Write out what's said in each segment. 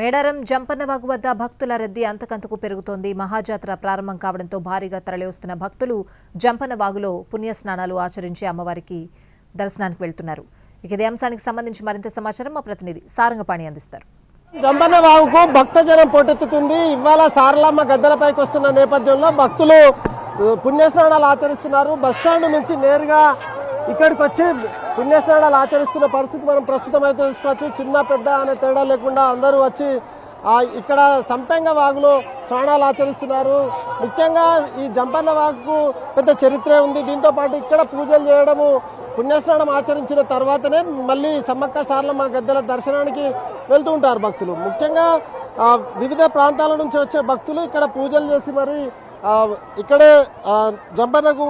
మేడారం జంపన్నవాగు వద్ద భక్తుల రద్దీ అంతకంతకు పెరుగుతోంది. మహాజాతర ప్రారంభం కావడంతో భారీగా తరలివస్తున్న భక్తులు జంపన్నవాగులో పుణ్యస్నానాలు ఆచరించి అమ్మవారికి దర్శనానికి వెళ్తున్నారు. ఇక ఇదే అంశానికి సంబంధించి మరింత సమాచారం మా ప్రతినిధి సారంగపాణి అందిస్తారు. జంపన్న వాగుకు భక్తజనం పోటెత్తుతుంది. ఇవాళ సారలమ్మ గద్దెలపైకి వస్తున్న నేపథ్యంలో భక్తులు పుణ్యస్నానాలు ఆచరిస్తున్నారు. బస్టాండ్ నుంచి నేరుగా ఇక్కడికి వచ్చి పుణ్యస్నానాలు ఆచరిస్తున్న పరిస్థితి మనం ప్రస్తుతం అయితే చూసుకోవచ్చు చిన్న పెద్ద అనే తేడా లేకుండా అందరూ వచ్చి ఇక్కడ సంపెంగ వాగులో స్నానాలు ఆచరిస్తున్నారు. ముఖ్యంగా ఈ జంపన్న వాగుకు పెద్ద చరిత్రే ఉంది. దీంతో పాటు ఇక్కడ పూజలు చేయడము పుణ్యస్నానం ఆచరించిన తర్వాతనే మళ్ళీ సమ్మక్క సార్లమ్మ గద్దెల దర్శనానికి వెళ్తూ ఉంటారు భక్తులు. ముఖ్యంగా వివిధ ప్రాంతాల నుంచి వచ్చే భక్తులు ఇక్కడ పూజలు చేసి మరి ఇక్కడే ఆ,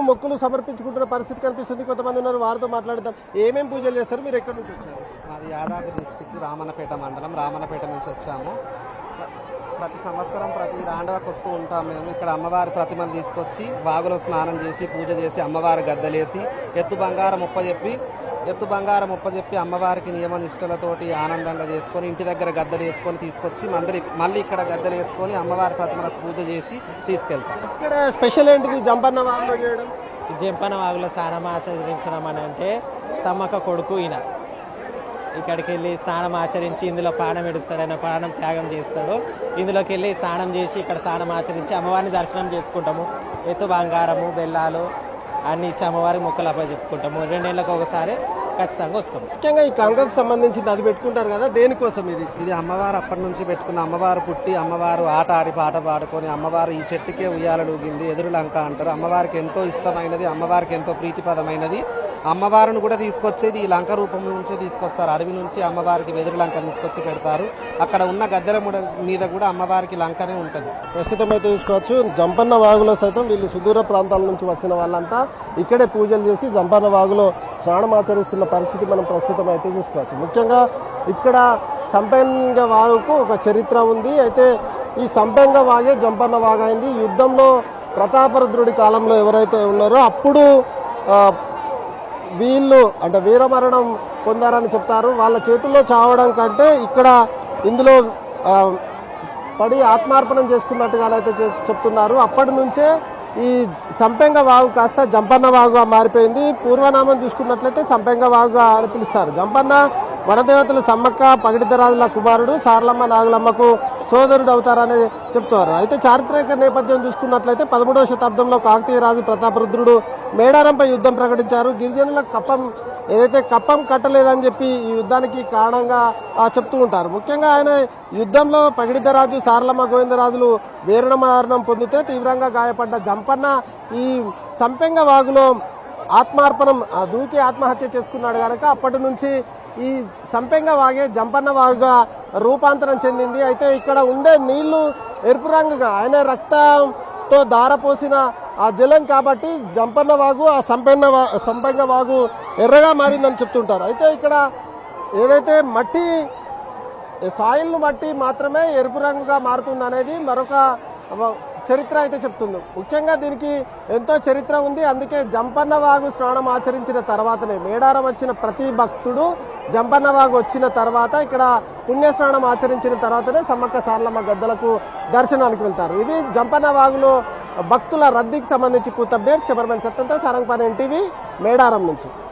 మొక్కులు సమర్పించుకుంటున్న పరిస్థితి కనిపిస్తుంది. కొంతమంది ఉన్నారు వారితో మాట్లాడదాం ఏమేమి పూజలు చేస్తారు? మీరు ఎక్కడి నుంచి వచ్చారు? మాది యాదాద్రి డిస్టిక్ రామన్నపేట మండలం. రామన్నపేట నుంచి వచ్చాము. ప్రతి సంవత్సరం ప్రతి రాండవకు వస్తూ ఉంటాం మేము. ఇక్కడ అమ్మవారి ప్రతిమను తీసుకొచ్చి వాగులో స్నానం చేసి పూజ చేసి అమ్మవారి గద్దలేసి ఎత్తు బంగారం చెప్పి ఎత్తు బంగారం చెప్పి అమ్మవారికి నియమ నిష్టలతోటి ఆనందంగా చేసుకొని ఇంటి దగ్గర గద్దలు వేసుకొని తీసుకొచ్చి మళ్ళీ మళ్ళీ ఇక్కడ గద్దలు వేసుకొని అమ్మవారి ప్రతిమలకు పూజ చేసి తీసుకెళ్తాం. ఇక్కడ స్పెషల్ ఏంటిది? జంపన్న వాగులో చేయడం? ఈ జంపన వాగులో స్నానం ఆచరించడం అని అంటే సమ్మక్క కొడుకు ఈయన. ఇక్కడికి వెళ్ళి స్నానం ఆచరించి ఇందులో ప్రాణం ఎడుస్తాడు ఆయన ప్రాణం త్యాగం చేస్తాడు. ఇందులోకి వెళ్ళి స్నానం చేసి ఇక్కడ స్నానం ఆచరించి అమ్మవారిని దర్శనం చేసుకుంటాము. ఎత్తు బంగారము బెల్లాలు అన్ని ఇచ్చి అమ్మవారికి మొక్కలు అప్ప చెప్పుకుంటాము రెండేళ్ళకి ఒకసారి ఖచ్చితంగా వస్తాము. ముఖ్యంగా ఈ కంకకు సంబంధించింది అది పెట్టుకుంటారు కదా దేనికోసం ఇది? ఇది అమ్మవారు అప్పటి నుంచి పెట్టుకున్న అమ్మవారు పుట్టి అమ్మవారు ఆట ఆడి పాట పాడుకొని అమ్మవారు ఈ చెట్టుకే ఉయ్యాలడుగింది ఎదురు లంక అంటారు. అమ్మవారికి ఎంతో ఇష్టమైనది అమ్మవారికి ఎంతో ప్రీతిపదమైనది. అమ్మవారిని కూడా తీసుకొచ్చేది ఈ లంక రూపం నుంచే తీసుకొస్తారు. అడవి నుంచి అమ్మవారికి వెదురు లంక తీసుకొచ్చి పెడతారు. అక్కడ ఉన్న గద్దెల మీద కూడా అమ్మవారికి లంకనే ఉంటుంది. ప్రస్తుతం అయితే చూసుకోవచ్చు జంపన్న వాగులో సైతం వీళ్ళు సుదూర ప్రాంతాల నుంచి వచ్చిన వాళ్ళంతా ఇక్కడే పూజలు చేసి జంపన్న వాగులో స్నానం ఆచరిస్తున్న పరిస్థితి మనం ప్రస్తుతం అయితే చూసుకోవచ్చు. ముఖ్యంగా ఇక్కడ సంపెంగ వాగుకు ఒక చరిత్ర ఉంది. అయితే ఈ సంపెంగ వాగే జంపన్న వాగైంది. యుద్ధంలో ప్రతాపరుద్రుడి కాలంలో ఎవరైతే ఉన్నారో అప్పుడు వీళ్ళు అంటే వీరమరణం పొందారని చెప్తారు. వాళ్ళ చేతుల్లో చావడం కంటే ఇక్కడ ఇందులో పడి ఆత్మార్పణం చేసుకున్నట్టుగానైతే చెప్తున్నారు. అప్పటి నుంచే ఈ సంపెంగ వాగు కాస్త జంపన్న వాగుగా మారిపోయింది. పూర్వనామం చూసుకున్నట్లయితే సంపెంగ వాగుగా అని పిలుస్తారు. జంపన్న వనదేవతలు సమ్మక్క పగిడితరాజుల కుమారుడు సార్లమ్మ నాగులమ్మకు సోదరుడు అవుతారని చెప్తారు అయితే చారిత్రక నేపథ్యం చూసుకున్నట్లయితే పదమూడవ శతాబ్దంలో కాకతీయ రాజు ప్రతాపరుద్రుడు మేడారంపై యుద్ధం ప్రకటించారు. గిరిజనుల కప్పం ఏదైతే కప్పం కట్టలేదని చెప్పి ఈ యుద్ధానికి కారణంగా చెప్తూ ఉంటారు. ముఖ్యంగా ఆయన యుద్ధంలో పగిడితరాజు సారలమ్మ గోవిందరాజులు వీరణ మరణం పొందితే తీవ్రంగా గాయపడ్డ జంపన్న ఈ సంపెంగ వాగులో ఆత్మార్పణం దూకి ఆత్మహత్య చేసుకున్నాడు కనుక అప్పటి నుంచి ఈ సంపెంగ వాగే జంపన్న వాగుగా రూపాంతరం చెందింది. అయితే ఇక్కడ ఉండే నీళ్ళు ఎరుపు రంగుగా ఆయన రక్తంతో దారపోసిన ఆ జలం కాబట్టి జంపన్న వాగు ఆ సంపెన్న వా సంపెంగ వాగు ఎర్రగా మారిందని చెప్తుంటారు. అయితే ఇక్కడ ఏదైతే మట్టి సాయిల్ను బట్టి మాత్రమే ఎరుపు రంగుగా మారుతుంది అనేది మరొక చరిత్ర అయితే చెప్తుంది. ముఖ్యంగా దీనికి ఎంతో చరిత్ర ఉంది. అందుకే జంపన్న వాగు స్నానం ఆచరించిన తర్వాతనే మేడారం వచ్చిన ప్రతి భక్తుడు జంపన్న వాగు వచ్చిన తర్వాత ఇక్కడ పుణ్యస్నానం ఆచరించిన తర్వాతనే సమ్మక్క సార్లమ్మ గద్దలకు దర్శనానికి వెళ్తారు. ఇది జంపన్న వాగులో భక్తుల రద్దీకి సంబంధించి పూర్తి అప్డేట్స్. కెమెరామెన్ సత్తంతో సారంగపాని ఎన్టీవీ మేడారం నుంచి.